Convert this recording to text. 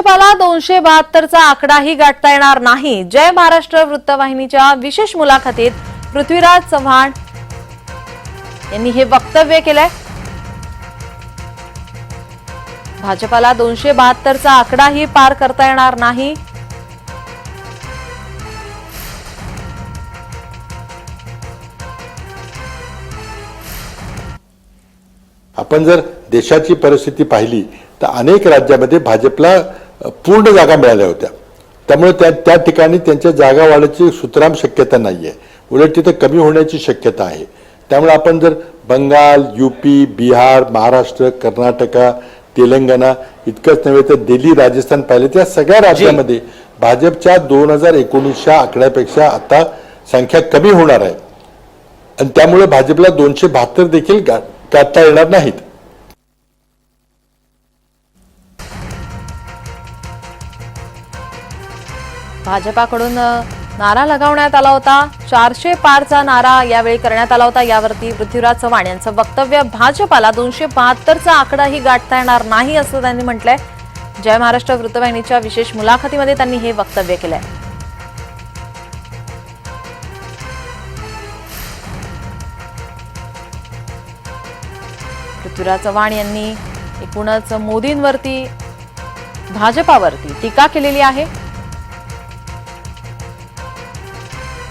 भाजपाला दोनशे बहात्तरचा आकडाही गाठता येणार नाही. जय महाराष्ट्र वृत्तवाहिनीच्या विशेष मुलाखतीत पृथ्वीराज चव्हाण यांनी हे वक्तव्य केलंय. भाजपाला दोनशे बहात्तरचा आकडाही पार करता येणार नाही. आपण जर देशाची परिस्थिती पाहिली तर अनेक राज्यामध्ये भाजपला पूर्ण जागा मिळाल्या होत्या. त्यामुळे त्या त्या ठिकाणी त्यांच्या जागा वाढायची सुतराम शक्यता नाही आहे उलट तिथे कमी होण्याची शक्यता आहे. त्यामुळे आपण जर बंगाल युपी बिहार महाराष्ट्र कर्नाटका तेलंगणा इतकंच नव्हे तर दिल्ली राजस्थान पाहिले त्या सगळ्या राज्यामध्ये भाजपच्या दोन हजार एकोणीसच्या आकड्यापेक्षा आता संख्या कमी होणार आहे. आणि त्यामुळे भाजपला दोनशे बहात्तर देखील गा- गाठता येणार नाहीत. भाजपाकडून नारा लगावण्यात आला होता. चारशे पारचा नारा यावेळी करण्यात आला होता. यावरती पृथ्वीराज चव्हाण यांचं वक्तव्य भाजपाला दोनशे बहात्तरचा आकडाही गाठता येणार नाही असं त्यांनी म्हटलंय. जय महाराष्ट्र वृत्तवाहिनीच्या विशेष मुलाखतीमध्ये त्यांनी हे वक्तव्य केलंय. पृथ्वीराज चव्हाण यांनी एकूणच मोदींवरती भाजपावरती टीका केलेली आहे.